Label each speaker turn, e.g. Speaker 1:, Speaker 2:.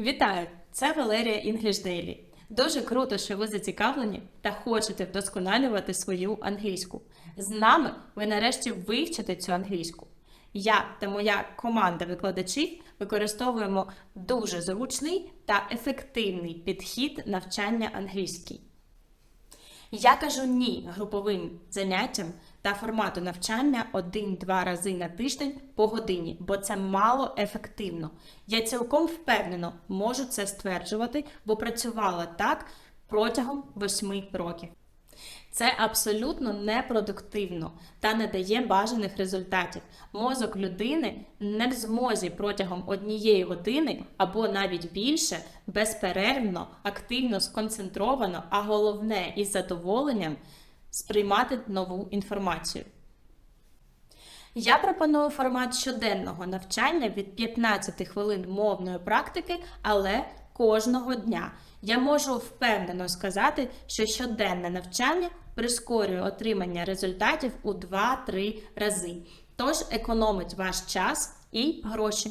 Speaker 1: Вітаю! Це Валерія English Daily. Дуже круто, що ви зацікавлені та хочете вдосконалювати свою англійську. З нами ви нарешті вивчите цю англійську. Я та моя команда викладачів використовуємо дуже зручний та ефективний підхід навчання англійській. Я кажу ні груповим заняттям та формату навчання один-два рази на тиждень по годині, бо це мало ефективно. Я цілком впевнено можу це стверджувати, бо працювала так протягом восьми років. Це абсолютно непродуктивно та не дає бажаних результатів. Мозок людини не в змозі протягом однієї години або навіть більше безперервно, активно сконцентровано, а головне із задоволенням сприймати нову інформацію. Я пропоную формат щоденного навчання від 15 хвилин мовної практики, але кожного дня. Я можу впевнено сказати, що щоденне навчання прискорює отримання результатів у 2-3 рази, тож економить ваш час і гроші.